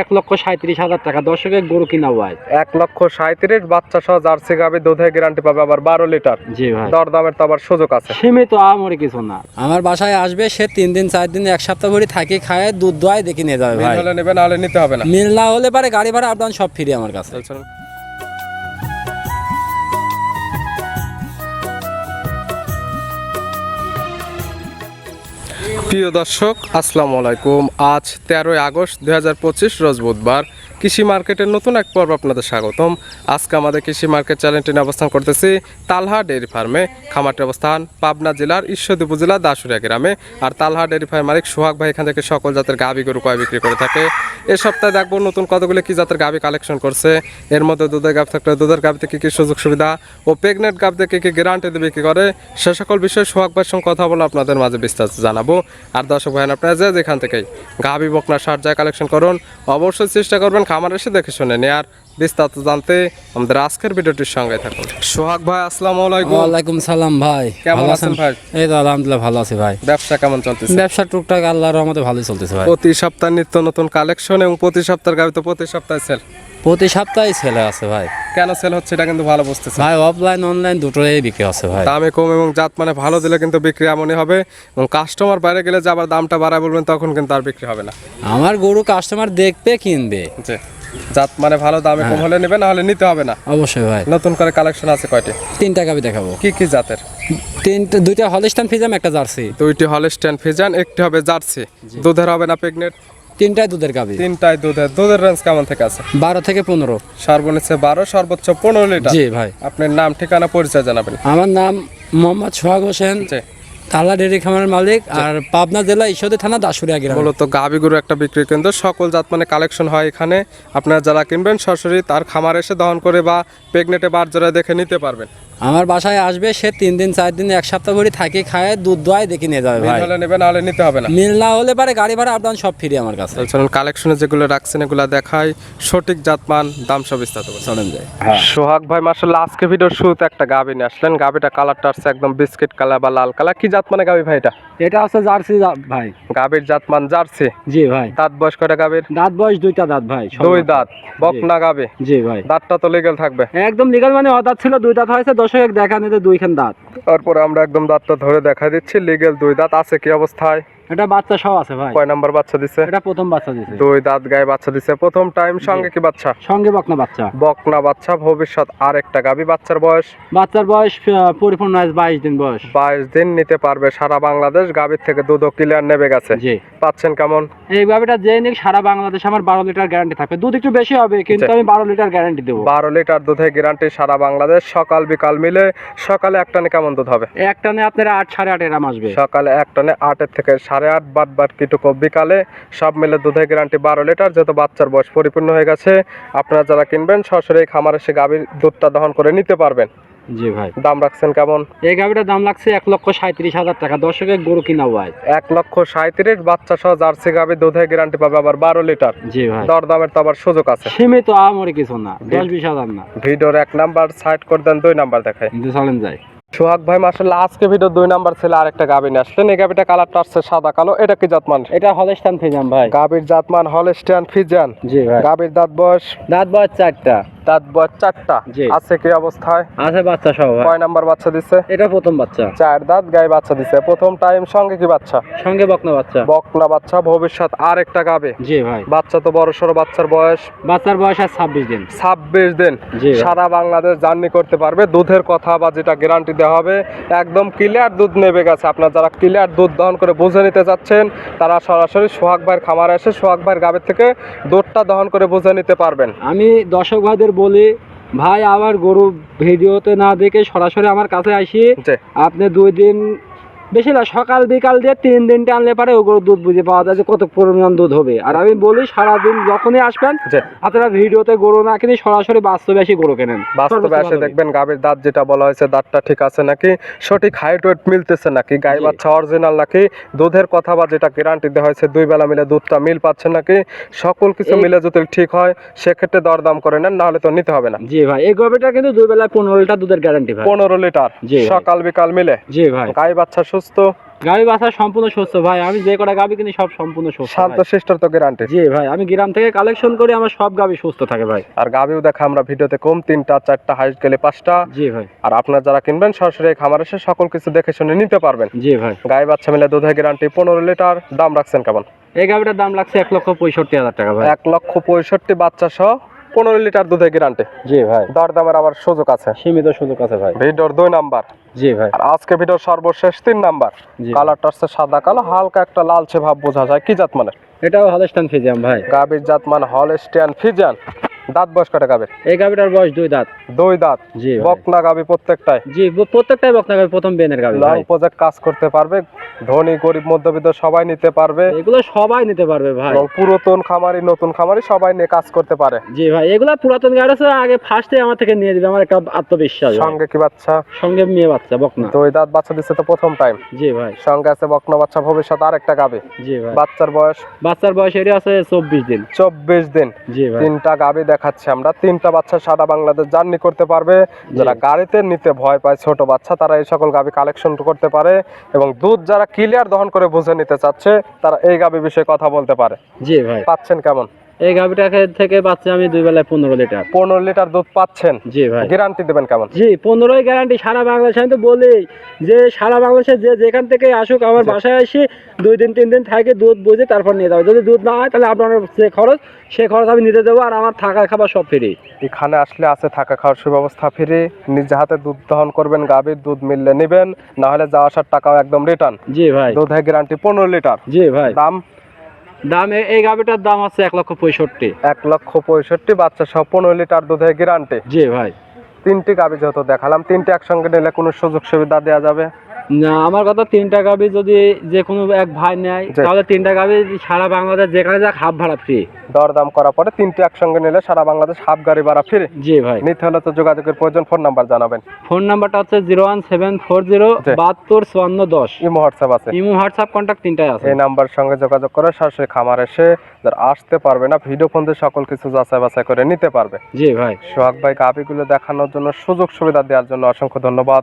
এক লক্ষ সাঁত্রিশ হাজার টাকা। দর্শকের গরু কিনা হয় এক লক্ষ সাঁত্রিশ বাচ্চা সহ জার্সি গাবে দুধের গ্যারান্টি পাবে আবার বারো লিটার। জি ভাই। দরদামের তো আবার সুযোগ আছে। সীমিত আমার কিছু না। আমার বাসায় আসবে সে তিন দিন চার দিন এক সপ্তাহ ভরি থাকি খায় দুধ দোয়াই দেখে নিয়ে যাবে ভাই। নেবে নাহলে নিতে হবে না। মিল না হলে পারে গাড়ি ভাড়া আপনার সব ফ্রি আমার কাছে। প্রিয় দর্শক, আসসালামু আলাইকুম। আজ তেরোই আগস্ট দুই হাজার পঁচিশ, রোজ বুধবার। কৃষি মার্কেটের নতুন এক পর্ব আপনাদের স্বাগতম। আজকে আমাদের কৃষি মার্কেট চ্যানেলটি অবস্থান করতেছি তালহা ডেয়ারি ফার্মে। খামারটির অবস্থান পাবনা জেলার ঈশ্বরদী উপজেলা দাসুরিয়া গ্রামে। আর তালহা ডেয়ারি ফার্ম মালিক সোহাগ ভাই এখান থেকে সকল জাতের গাভি গরু কয় বিক্রি করে থাকে। এ সপ্তাহে দেখব নতুন কতগুলো কি জাতের গাভি কালেকশন করছে। এর মধ্যে দুধের গাভ থাকলে দুধের গাভিতে কি কী সুযোগ সুবিধা ও প্রেগনেন্ট গাভিতে কি কী গ্যারান্টি দিয়ে বিক্রি করে। সে সকল বিষয়ে সোহাগ ভাইয়ের সঙ্গে কথা বলে আপনাদের মাঝে বিস্তারিত জানাব। আর দর্শক ভাই আপনারা যে যেখান থেকেই গাভি বকনা সার যা কালেকশন করুন, অবশ্যই চেষ্টা করবেন খামার এসে দেখে শুনে নেয়ার। বিস্তারিত জানতে আমাদের আজকের ভিডিওটির সঙ্গে থাকুন। সোহাগ ভাই আসসালামু আলাইকুম। ওয়ালাইকুম সালাম ভাই। কেমন আছেন ভাই? এই তো আলহামদুলিল্লাহ ভালো আছি ভাই। ব্যবসা কেমন চলতেছে? ব্যবসা টুকটাক আল্লাহর রহমতে ভালোই চলতেছে ভাই। প্রতি সপ্তাহে নিত্য নতুন কালেকশন এবং প্রতি সপ্তাহের গাভি তো প্রতি সপ্তাহে সেল প্রতি সপ্তাহে ছেলে আছে ভাই। কেন সেল হচ্ছে এটা কিন্তু ভালো বুঝতেছে। ভাই অফলাইন অনলাইন দুটোই বিক্রি আছে ভাই। দামে কম এবং জাত মানে ভালো দিলে কিন্তু বিক্রি এমনই হবে এবং কাস্টমার বাইরে গেলে যে আবার দামটা বাড়ায় বলবেন তখন কিন্তু আর বিক্রি হবে না। আমার গরু কাস্টমার দেখবে কিনবে। জাত মানে ভালো দামে কম হলে নেবে না হলে নিতে হবে না। অবশ্যই ভাই। নতুন করে কালেকশন আছে কয়টি? তিনটা গাবি দেখাবো। কি কি জাতের? তিনটা দুইটা হলিস্টান ফিজাম একটা জার্সি দুইটি হলস্টেন ফিজান একটি হবে জার্সি দুধের হবে না প্রেগনেন্ট তিনটাই দুধের গাবি। তিনটাই দুধের। দুধের রেঞ্জ কেমন থেকে আছে? বারো থেকে পনেরো। সর্বনিচ্চ বারো সর্বোচ্চ পনেরো লিটার। জি ভাই। আপনার নাম ঠিকানা পরিচয় জানাবেন। আমার নাম মোহাম্মদ সোহাগ হোসেন। তালা ডেরি খামারের মালিক আর পাবনা জেলা ঈশ্বরদী থানা দাসুরিয়া গ্রাম। মূলত গাভি গরু একটা বিক্রি কেন্দ্র। সকল জাত মানে কালেকশন হয় এখানে। আপনারা যারা কিনবেন সরাসরি তার খামার এসে দহন করে বা প্রেগনেটে বার জোড়া দেখে নিতে পারবেন। আমার বাসায় আসবে সে তিন দিন চার দিন এক সপ্তাহ ভরি থাকি খায় দুধ দোয়াই দেখে নিয়ে যাবে ভাই। হলে নেবে না হলে নিতে হবে না। মিল না হলে পারে গাড়ি ভাড়া আপ ডাউন সব ফ্রি আমার কাছে। চলুন কালেকশনে যেগুলো রাখছেন এগুলো দেখাই। সঠিক জাতমান দাম সব বিস্তারিত। চলেন যাই। সোহাগ ভাই মাসাল্লাহ আজকে ভিডিওর শুরুতে একটা গাভি নিয়ে আসলেন। গাভিটা কালারটা আসছে একদম বিস্কিট কালার বা লাল কালার কি জাত মানে গাবি ভাই এটা? এটা হচ্ছে জার্সি ভাই। গাবির জাতমান জার্সি? জি ভাই। দাঁত বয়স কয়টা গাবির দাঁত বয়স দুইটা দাঁত ভাই দুই দাঁত। বক বকনা গাবে জি ভাই। দাঁতটা তো লিগেল থাকবে। একদম লিগাল মানে অদাঁত ছিল দুই দাঁত হয়েছে দর্শক দেখা নিতে দুইখান দাঁত। তারপরে আমরা একদম দাঁতটা ধরে দেখা দিচ্ছি লিগেল দুই দাঁত আছে কি অবস্থায়? এটা বাচ্চা সহ আছে ভাই। কয় নাম্বার বাচ্চা দিছে? এটা প্রথম বাচ্চা দিছে। দুই দাঁত গায়ে বাচ্চা দিছে। প্রথম টাইম সঙ্গে কি বাচ্চা? সঙ্গে বকনা বাচ্চা। বকনা বাচ্চা ভবিষ্যৎ আর একটা গাভি বাচ্চার বয়স? বাচ্চার বয়স পরিপূর্ণ আছে বাইশ দিন বয়স। বাইশ দিন নিতে পারবে। সারা বাংলাদেশ গাভীর থেকে দুধ ক্লিয়ার নেবে গেছে। জি। পাচ্ছেন কেমন? এই গাভিটা যে নিক সারা বাংলাদেশ আমার বারো লিটার গ্যারান্টি থাকবে। দুধ একটু বেশি হবে কিন্তু। আমি বারো লিটার গ্যারান্টি দেবো। বারো লিটার দুধের গ্যারান্টি সারা বাংলাদেশ সকাল বিকাল মিলে। সকালে এক টানে কেমন দুধ হবে? এক টানে আপনার আট সাড়ে আট এরাম আসবে। সকালে এক টানে আটের থেকে সাড়ে আট বাদ বাদ কিটুকু বিকালে সব মিলে দুধের গ্যারান্টি বারো লিটার যেহেতু বাচ্চার বয়স পরিপূর্ণ হয়ে গেছে আপনারা যারা কিনবেন সরাসরি এই খামার এসে গাভীর দুধটা দহন করে নিতে পারবেন। জি ভাই। দাম রাখছেন কেমন? এই দাম লাগছে এক লক্ষ সাঁত্রিশ হাজার টাকা। দর্শকের গরু কিনা ভাই। এক লক্ষ সাঁত্রিশ বাচ্চা সহ জার্সি গাভী দুধের গ্যারান্টি পাবে আবার বারো লিটার। জি ভাই। দর দামের তো আবার সুযোগ আছে। সীমিত আমরে কিছু না দশ বিশ হাজার না। ভিডিওর এক নাম্বার সাইড করে দেন দুই নাম্বার দেখায় চলেন যাই। সোহাগ ভাই মাসাল্লাহ আজকে ভিডিও দুই নাম্বার ছিল আরেকটা গাবি নিয়ে আসলেন। এই গাবিটা কালারটা আসছে সাদা কালো। এটা কি জাতমান? এটা হলস্টান ফিজান ভাই। গাভীর জাতমান হলস্টান ফিজান। জি ভাই। গাবির দাঁত বয়স? দাঁত বয়স চারটা। দাঁত বয়স চারটা। আছে কি অবস্থায়? আছে বাচ্চা সহ কয় নাম্বার বাচ্চা দিছে? এটা প্রথম বাচ্চা। চার দাঁত গায়ে বাচ্চা দিছে। প্রথম টাইম সঙ্গে কি বাচ্চা? সঙ্গে বকনা বাচ্চা। বকনা বাচ্চা ভবিষ্যৎ আর একটা গাবে। জি ভাই। বাচ্চা তো বড় সড়ো বাচ্চার বয়স। বাচ্চার বয়স আর ছাব্বিশ দিন। ছাব্বিশ দিন। সারা বাংলাদেশ জার্নি করতে পারবে। দুধের কথা বা যেটা গ্যারান্টি দেওয়া হবে একদম ক্লিয়ার দুধ নেবে গেছে। আপনার যারা ক্লিয়ার দুধ দহন করে বুঝে নিতে যাচ্ছেন তারা সরাসরি সোহাগ ভাইয়ের খামারে এসে সোহাগ ভাইয়ের গাবের থেকে দুধটা দহন করে বুঝে নিতে পারবেন। আমি দর্শক ভাইদের বলি ভাই আমার গরু ভিডিওতে না দেখে সরাসরি আমার কাছে আসি। আপনি দুই দিন বেশি না সকাল বিকাল দিয়ে তিন দিন টানলে পারে ওগুলো দুধ বুঝে পাওয়া যায় যে কত পরিমাণ দুধ হবে। আর আমি বলি সারাদিন যখনই আসবেন আপনারা ভিডিওতে গরু না কিনে সরাসরি বাস্তবে এসে গরু কেনেন। বাস্তবে এসে দেখবেন গাভীর দাঁত যেটা বলা হয়েছে দাঁতটা ঠিক আছে নাকি? সঠিক হাইট ওয়েট মিলতেছে নাকি? গাই বাচ্চা অরিজিনাল নাকি? দুধের কথা বা যেটা গ্যারান্টি দেওয়া হয়েছে দুই বেলা মিলে দুধটা মিল পাচ্ছে নাকি? সকল কিছু মিলে যদি ঠিক হয় সেক্ষেত্রে দরদাম করে নেন নাহলে তো নিতে হবে না। জি ভাই এই গরুটা কিন্তু দুই বেলায় পনেরো লিটার দুধের গ্যারান্টি ভাই। পনেরো লিটার সকাল বিকাল মিলে। জি ভাই। গাই বাচ্চা সুস্থ সুস্থ। গাবি সম্পূর্ণ সুস্থ ভাই। আমি যে কটা গাবি কিনি সব সম্পূর্ণ সুস্থ শান্ত তো গ্যারান্টি জি ভাই। আমি গ্রাম থেকে কালেকশন করি আমার সব গাবি সুস্থ থাকে ভাই। আর গাবিও দেখা আমরা ভিডিওতে কম তিনটা চারটা হাইট গেলে পাঁচটা। জি ভাই। আর আপনার যারা কিনবেন সরাসরি খামার এসে সকল কিছু দেখে শুনে নিতে পারবেন। জি ভাই। গায়ে বাচ্চা মিলে দুধের গ্যারান্টি পনেরো লিটার দাম রাখছেন কেমন? এই গাবিটার দাম লাগছে এক লক্ষ পঁয়ষট্টি হাজার টাকা ভাই। এক লক্ষ পঁয়ষট্টি বাচ্চা সহ পনেরো লিটার দুধে গ্যারান্টি জি ভাই। দরদামের আবার সুযোগ আছে। সীমিত সুযোগ আছে ভাই। ভিডিওর দুই নাম্বার। জি ভাই। আর আজকে ভিডিওর সর্বশেষ তিন নাম্বার। কালারটা হচ্ছে সাদা কালো হালকা একটা লালচে ভাব বোঝা যায়। কি জাত মানে? এটাও হলস্টান ফিজিয়ান ভাই। গাবির জাত মানে হলস্টিয়ান ফিজিয়ান দাঁত বয়স কটা গাবির এই গাবিটার বয়স দুই দাঁত। দুই দাঁত। জি গাবি প্রত্যেকটাই? জি প্রত্যেকটাই বকনা গাবি প্রথম বেনের গাবি প্রজেক্ট কাজ করতে পারবে ধনী গরিব মধ্যবিত্ত সবাই নিতে পারবে। এগুলো সবাই নিতে পারবে ভাই। পুরাতন খামারি নতুন খামারি সবাই নিয়ে কাজ করতে পারে। জি ভাই এগুলা পুরাতন গাড়ি আছে আগে ফার্স্টে আমার থেকে নিয়ে দিবে আমার একটা আত্মবিশ্বাস সঙ্গে কি বাচ্চা? সঙ্গে মেয়ে বাচ্চা বকনা। দুই দাঁত বাচ্চা দিচ্ছে তো প্রথম টাইম জি ভাই। সঙ্গে আছে বকনা বাচ্চা ভবিষ্যৎ আরেকটা গাবি জি ভাই। বাচ্চার বয়স? বাচ্চার বয়স এর আছে চব্বিশ দিন। চব্বিশ দিন। জি ভাই। তিনটা গাবি দেখাচ্ছি আমরা। তিনটা বাচ্চা সারা বাংলাদেশ জার্নি করতে পারবে। যারা গাড়িতে নিতে ভয় পায় ছোট বাচ্চা তারা এই সকল গাবি কালেকশন করতে পারে এবং দুধ যারা ক্লিয়ার দহন করে বুঝে নিতে চাচ্ছে তারা এই গাবি বিষয়ে কথা বলতে পারে। জি ভাই। পাচ্ছেন কেমন? এই গাভিটাকে থেকে বাচ্চা আমি দুই বেলায় পনেরো লিটার। পনেরো লিটার দুধ পাচ্ছেন? জি ভাই। গ্যারান্টি দেবেন কেমন? জি পনেরোই গ্যারান্টি সারা বাংলাদেশে। আমি তো বলি যে সারা বাংলাদেশে যে যেখান থেকে আসুক আমার বাসায় এসে দুই দিন তিন দিন থাকে দুধ বুঝে তারপর নিয়ে যাবে। যদি দুধ না হয় তাহলে আপনার যে খরচ সে খরচ আমি নিতে দেবো আর আমার থাকা খাবার সব ফ্রি। এখানে আসলে আছে থাকা খাওয়ার সুব্যবস্থা ফ্রি। নিজে হাতে দুধ দহন করবেন গাভীর দুধ মিললে নেবেন। না হলে যাওয়া আসার টাকাও একদম রিটার্ন জি ভাই। দুধের গ্যারান্টি পনেরো লিটার। জি ভাই। দাম দাম এই গাভিটার দাম হচ্ছে এক লক্ষ পঁয়ষট্টি। এক লক্ষ পঁয়ষট্টি বাচ্চা সহ পনেরো লিটার দুধে গ্যারান্টি জি ভাই। তিনটি গাভী যেহেতু দেখালাম তিনটি একসঙ্গে নিলে কোনো সুযোগ সুবিধা দেওয়া যাবে? না আমার কথা তিনটা গাভি যদি যে কোনো এক ভাই নেয় তাহলে তিনটা গাভি সারা বাংলাদেশ যেখানে যাক হাফ ভাড়া ফ্রি দরদাম করার পরে তিনটি একসঙ্গে নিলে সারা বাংলাদেশ হাফ গাড়ি ভাড়া ফ্রি জি ভাই। নিতে হলে তো যোগাযোগের প্রয়োজন ফোন নাম্বার জানাবেন। ফোন নাম্বারটা হচ্ছে zero one seven four zero বাহাত্তর চুয়ান্ন দশ। ইমো হোয়াটসঅ্যাপ আছে। ইমো হোয়াটসঅ্যাপ কন্ট্যাক্ট তিনটাই আছে। এই নাম্বার সঙ্গে যোগাযোগ করে সরাসরি খামার এসে যারা আসতে পারবে না ভিডিও ফোন দিয়ে সকল কিছু যাচাই বাছাই করে নিতে পারবে। জি ভাই। সোহাগ ভাই গাভিগুলো দেখানোর জন্য সুযোগ সুবিধা দেওয়ার জন্য অসংখ্য ধন্যবাদ।